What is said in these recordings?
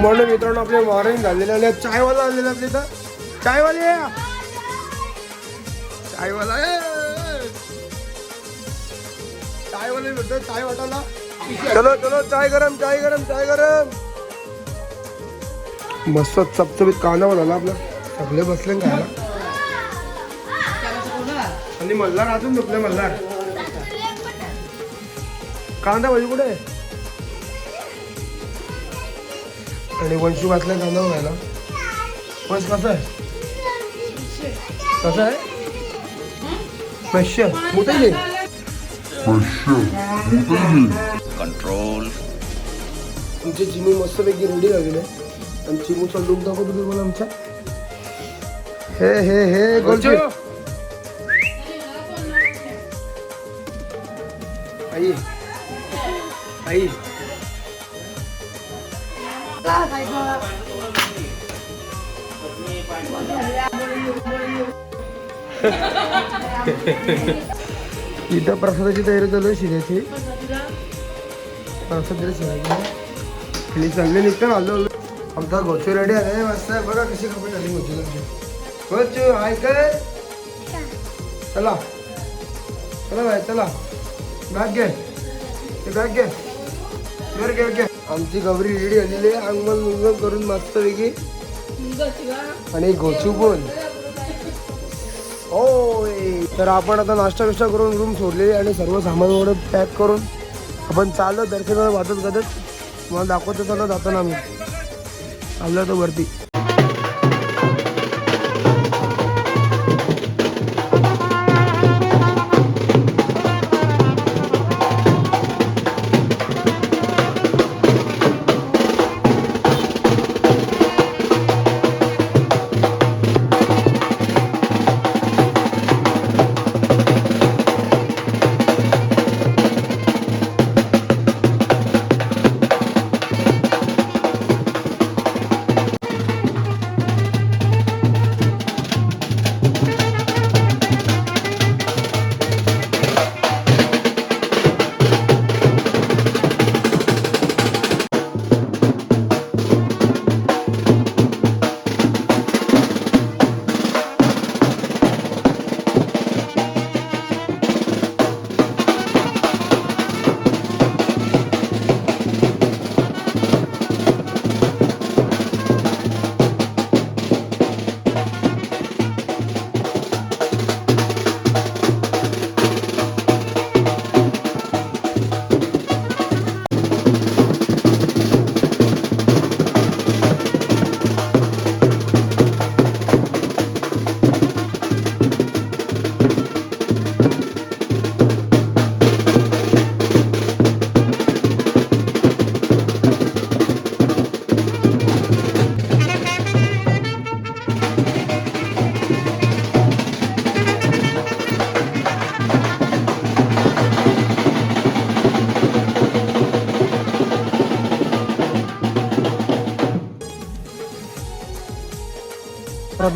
म्हणून मित्रांनो आपले मॉर्निंग झालेले आले. चायवाला आलेला आपले तर चायवाले! चायवाला चायवाले भेटतो चाय वाटायला. चलो चलो चाय गरम चाय गरम चाय गरम. मस्त चपचपीत कांदा झाला आपला. सगळे बसले खायला. आणि मल्हार अजून झोपले मल्हार. कांदा भाजी कुठे आणि वंशू घातला कांदा बघायला. वंश कसं आहे? कसं आहे? मोठं घे control. आमचे चिमू मस्तपैकी रेडी आहे आणि चिमूचा लुक दाखवतो तुम्हाला आमचा. हे हे हे गोलची आई. आई. इथं प्रसादाची तयारी चालू आहे शिऱ्याची प्रसाद आणि चांगले निघतं आलो आमचा गोचू रेडी आहे. मस्त आहे. बघा कशी कपडे झाली गोचूला. गोचू हाय काय चला. चला बाय चला. बॅग घे. ते बॅग घे. वर घे घे. आमची गौरी रेडी आलेली आहे. अंगमल मुंगल करून मस्तपैकी. आणि गोचू पण. होय. तर आपण आता नाश्ता बिष्टा करून रूम सोडलेली आणि सर्व सामान वगैरे पॅक करून आपण चाललो दर्शनाला वाटत गदत मला दाखवतो चाललो जाताना आम्ही. आलो तो वरती.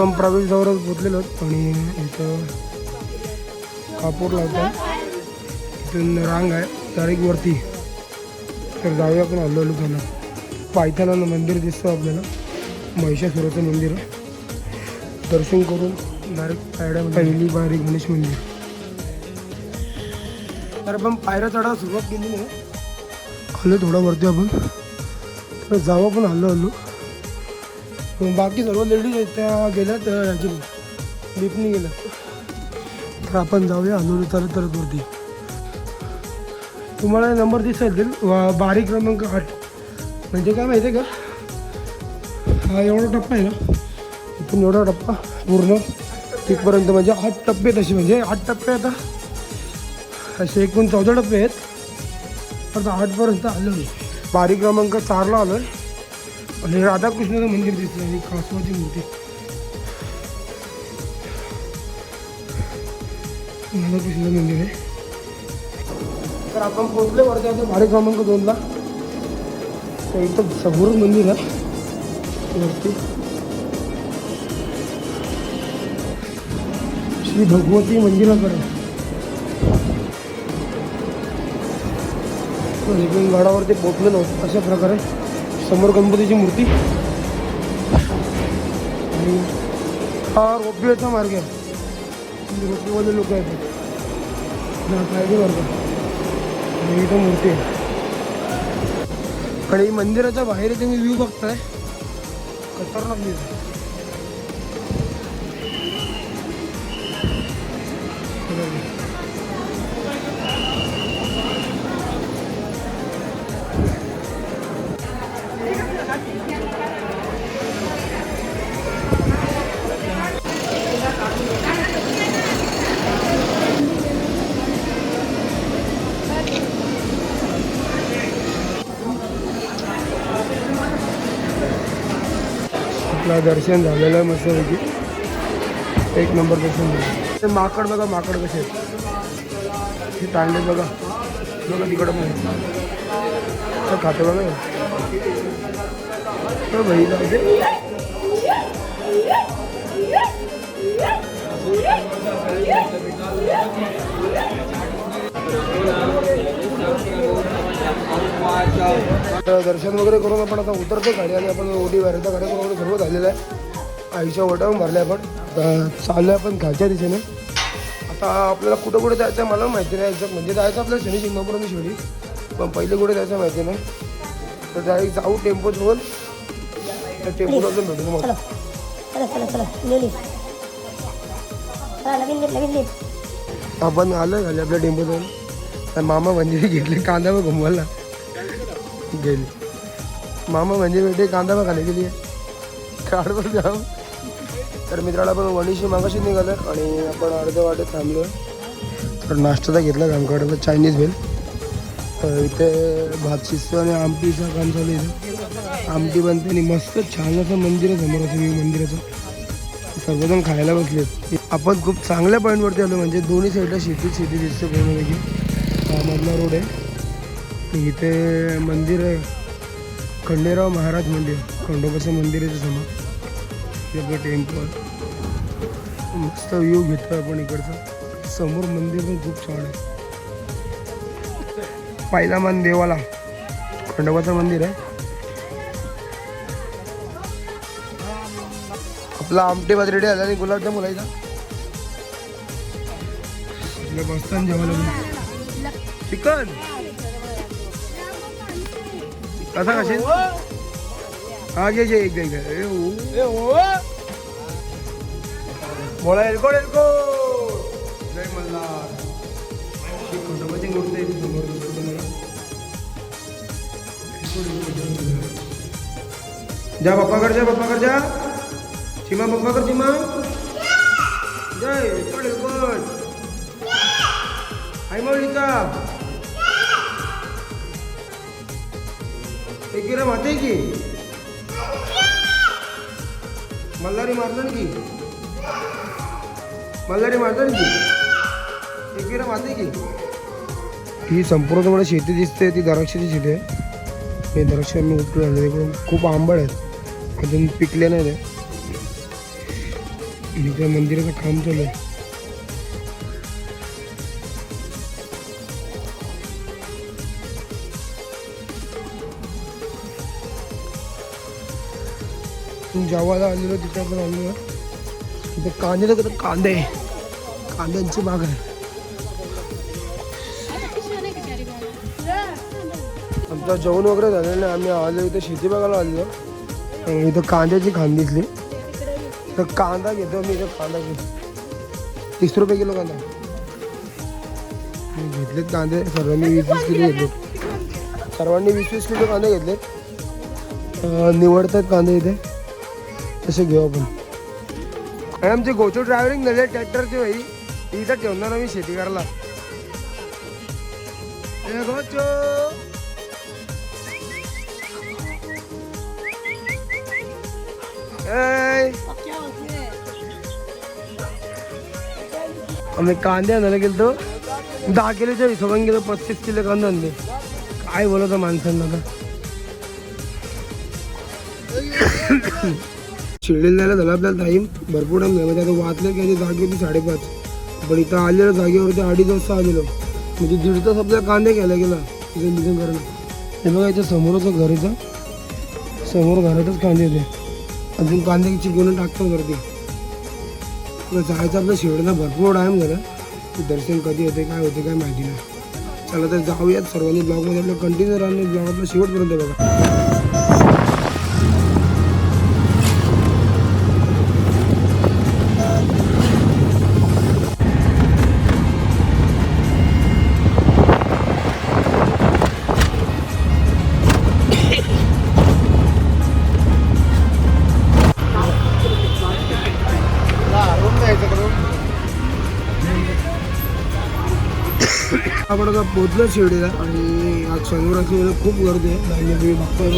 आपण प्रवेशद्वारात पोचलेलो आणि इथं कापूर लावतो इथून रांग आहे. डायरेक्ट वरती तर जाऊया आपण आलो आलो त्याला पायथ्याला मंदिर दिसतं आपल्याला. महिषासुराचं मंदिर. आहे दर्शन करून डायरेक्ट पायऱ्या म्हणजे पहिली बारी गणेश मंदिर. तर आपण पायऱ्या चढायला सुरुवात केली नाही. आलो थोडा वरती आपण. तर जाऊ आपण आलो आलो. बाकी सर्व लेडीज आहेत त्या गेल्या त्या ह्याची गेल्या तर आपण जाऊया अनुरी चालत चालत वरती तुम्हाला नंबर दिसत येतील बारीक क्रमांक आठ. म्हणजे काय माहिती आहे का? हा एवढा टप्पा आहे ना? इथून एवढा टप्पा पूर्ण. तिथपर्यंत म्हणजे आठ टप्पे तसे म्हणजे आठ टप्पे आता. असे एकूण चौदा टप्पे आहेत. आता आठपर्यंत आलो मी बारीक क्रमांक चारला आलो आहे आणि राधाकृष्णाचं मंदिर दिसलं आणि कासवाची मूर्ती. राधाकृष्णाचं मंदिर आहे. तर आपण पोचले वरती आता भाडे क्रमांक दोनला. तर इथं समोरच मंदिर आहे. वरती. श्री भगवती मंदिराकडे. पण गडावरती पोचलेलो अशा प्रकारे. समोर गणपतीची मूर्ती. आणि हा रोपवेचा मार्ग आहे. रोपवेवाले लोक आहेत. हा मार्ग आणि इथं मूर्ती आहे. आणि मंदिराच्या बाहेर तुम्ही व्ह्यू बघताय. खतरनाक व्ह्यू आपलं दर्शन झालेलं मस्तपैकी एक नंबर दर्शन झालं ते माकड बघा माकड कसे आहेत हे तांडे बघा बघा तिकडं भाई तर दर्शन वगैरे करून आपण आता उतरतो गाडी आणि आपण ओटी भरायचा कार्यक्रम वगैरे सर्व झालेला आहे. आईच्या ओटावून भरल्या आपण. चाललो आहे आपण खालच्या दिशेने. आता आपल्याला कुठं कुठे जायचं मला माहिती नाही. एक्झॅक्ट म्हणजे जायचं आपल्याला शनी शिंगणापूर आणि शिवडी पण पहिले कुठे जायचं माहिती नाही. तर डायरेक्ट जाऊ टेम्पो जवळ त्या टेम्पोला अजून भेटू मग आपण आलो झाले आपल्या टेम्पो जाऊन तर मामा म्हणजे घेतले कांदा मग घुमवायला. गेली मामा म्हणजे बेटे कांदा मग खाली गेली काढ जाऊ तर मित्राला आपण वणीशी मागाशी निघालं आणि आपण अर्ध्या वाटेत थांबलो तर नाश्त्याचा घेतला आमच्याकडे चायनीज भेल. तर इथे भात शिस्त आणि आमटीचं काम चालू आहे. आमटी बनते आणि मस्त छान असं मंदिर आहे समोर असं मंदिराचं. सर्वजण खायला बसलेत. आपण खूप चांगल्या पॉईंटवरती आलो म्हणजे दोन्ही साईडला शेती शेती दिसते पूर्णपैकी. मधला रोड आहे. इथे मंदिर आहे. खंडेराव महाराज मंदिर खंडोबाचं मंदिर आहे समोर. हे आपलं टेम्पल मस्त व्ह्यू घेतो आपण इकडचं. समोर मंदिर पण खूप छान आहे. पहिला मन देवाला खंडोबाचं मंदिर आहे. आपला आमटे बाजरेडी आला आणि गुलाबजाम बोलायचा बसताना जेवायला चिकन! कसा खाशील हा घे घे एक घे घे ए, ओ. बोला एलकोड एलकोड जय मल्हार ही खंडोबाची मूर्ती आहे इथे समोर दिसते तुम्हाला. एलकोड, एलकोड, जय मल्हार. जा पप्पा कर जा पप्पा कर जा चिमा पप्पा कर चिमा जय एलकोड एलकोड आई मौलिका एकीरा माते की? मल्हारी मारतो की? मल्हारी मारतो की? एकीरा माते की? ही संपूर्ण तुम्हाला शेती दिसते ती द्राक्षाची शेती आहे. हे द्राक्ष मी उतरून आणले इकडून खूप आंबड आहेत. अजून पिकले नाही ते. आणि मंदिराचं काम चालू आहे. जेवायला आलेलो तिथे पण आलेलो. तिथे कांदे तर कांदे. कांद्यांची बाग आहे. आमचं जेवण वगैरे झालेलं नाही. आम्ही आलो इथे शेती बघायला आलेलो. इथं कांद्याची खांद दिसली. तर कांदा घेतो मी इथं कांदा घेतो. तीस रुपये किलो कांदा. मी घेतलेत कांदे. सर्वांनी वीस वीस किलो घेतले सर्वांनी वीस वीस किलो कांदे घेतलेत. निवडतात कांदे इथे. तसे घेऊ आपण आणि आमची गोचू ड्रायव्हरिंग झाली ट्रॅक्टरची भाई ती इथं ठेवणार आम्ही शेती करायला ए गोचू। ए आम्ही कांदे आणायला गेलो दहा किलोच्या हिशोबाने गेलो पस्तीस किलो कांदे आणले काय बोलत माणसांना आता शिर्डीला जायला झाला आपल्याला टाईम भरपूर टाईम झाला म्हणजे आता वाचलं की जागी होती साडेपाच. पण इथं आलेल्या जागेवरती अडीच वाजता आलेलो. म्हणजे दीड तास आपल्याला कांदे घ्यायला गेला. तिथे निघून करणं हे बघा इथं समोरच घर इथं. समोर घरातच कांदे होते. अजून कांदे चिकवून टाकतो वरती. जायचं आपलं शिर्डीला. भरपूर टाईम झाला. दर्शन कधी होते काय होते काय माहिती नाही. चला तर जाऊयात सर्वांनी. ब्लॉगमध्ये आपलं कंटिन्यू राहणे ब्लॉग आपला शेवटपर्यंत बघा. आपण आता पोचलो शिर्डीला आणि आज शनिवार असल्यामुळे खूप गर्दी आहे. धान्य तुम्ही बघताय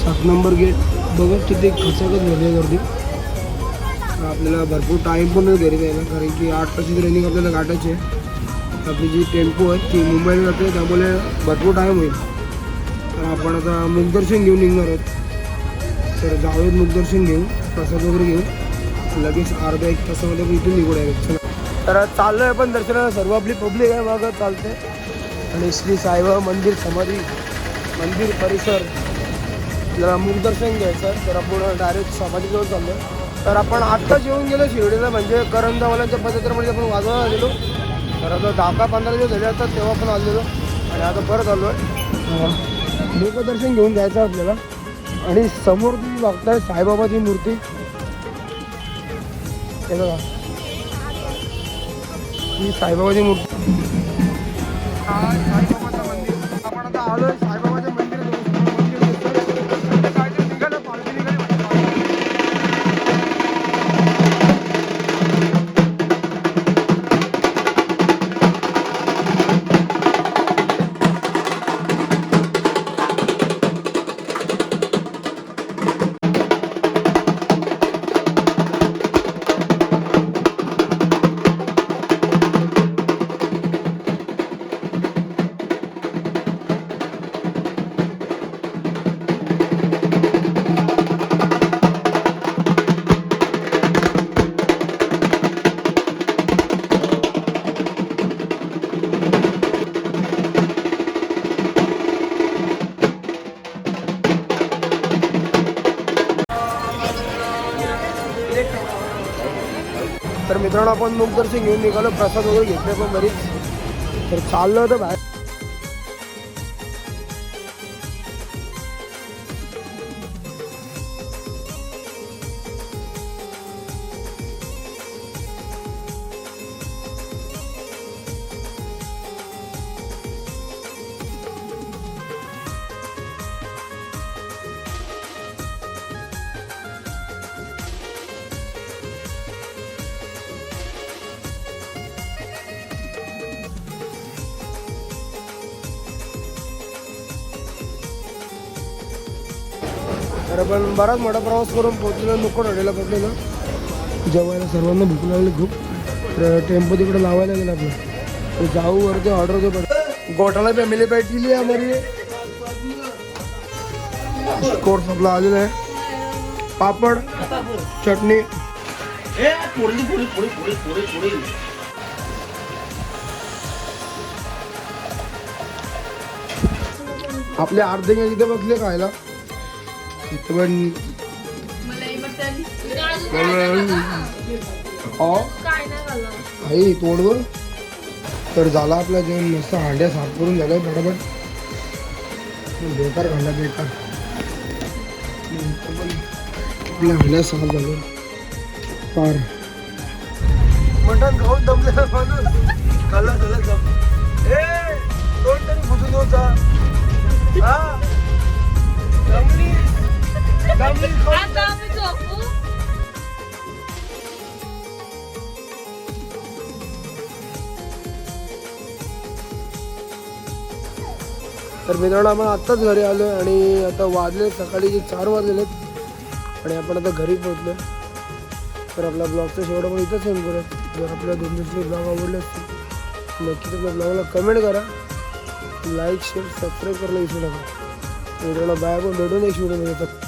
सात नंबर गेट. बघत किती खचाखच गर्दी आहे गर्दी. आपल्याला भरपूर टाईम पण नाही घरी जायला कारण की आठ तासाची ट्रेनिंग आपल्याला गाठायची आहे. आपली जी टेम्पो आहे ती मुंबईला जाते त्यामुळे भरपूर टाईम होईल. तर आपण आता मुखदर्शन घेऊन निघणार आहोत. तर जाऊयात मुखदर्शन घेऊ प्रसाद वगैरे घेऊ लगेच अर्ध्या एक तासामध्ये आपण इथून निघू डायरेक्ट तर चाललो आहे पण दर्शनाला. सर्व आपली पब्लिक आहे मागं चालते आणि श्री साईबाबा मंदिर समाधी मंदिर परिसर. जरा मुखदर्शन घ्यायचं आहे. तर आपण डायरेक्ट समाधीजवळ चाललो तर आपण आत्ताच येऊन गेलो शिर्डीला. म्हणजे करंजावाल्यांच्या पदयात्रेमध्ये आपण वाजवायला आलेलो. तर आता दहा का पंधरा दिवस झाले असतात तेव्हा पण आलेलो. आणि आता परत आलो आहे मुखदर्शन घेऊन जायचं आपल्याला. आणि समोर तुम्ही बघताय साईबाबाची मूर्ती. हे बघा. ही साईबाबाची मूर्ती. मित्रांनो आपण मुखदर्शन घेऊन निघालो. प्रसाद वगैरे घेतले पण बरीच तर चाललं होतं बाहेर. तर आपण बराच मोठा प्रवास करून पोहोचलेलो नुकड हॉटेलला पोहोचलेलो जेवायला सर्वांना भूक लागली खूप. तर टेम्पो तिकडे लावायला गेला आपलं. तर जाऊ वरती ऑर्डर दे पड गोठाला फॅमिली पॅक केली आहे हमारी कोर्स आपला आलेला आहे. पापड चटणी. आपले अर्धे इथे बसले खायला. इथे पण आई तोडवर? तर झाला आपला जेवण मस्त हांड्या साफ करून झालं फटाफट बेकार घाला बेकार. आपल्या हांड्या साफ झालं फार मटण खाऊन दमलेला माणूस. खाल्ला झाला जम ए दोन टन फुटून होता हा. दमली. तर मित्रांनो आपण आत्ताच घरी आलो आणि आता वाजले सकाळी जे चार वाजलेले आणि आपण आता घरी पोहोचलो तर आपला ब्लॉगचा शेवट आपण इथंच सेंड करूया. जर आपल्या दोन दिवसाचे ब्लॉग आवडले असतील नक्कीच आपल्या ब्लॉगला कमेंट करा. लाईक शेअर सबस्क्राईब करायला विसरू नका. मित्रांनो बाय आपण भेटून एक व्हिडिओ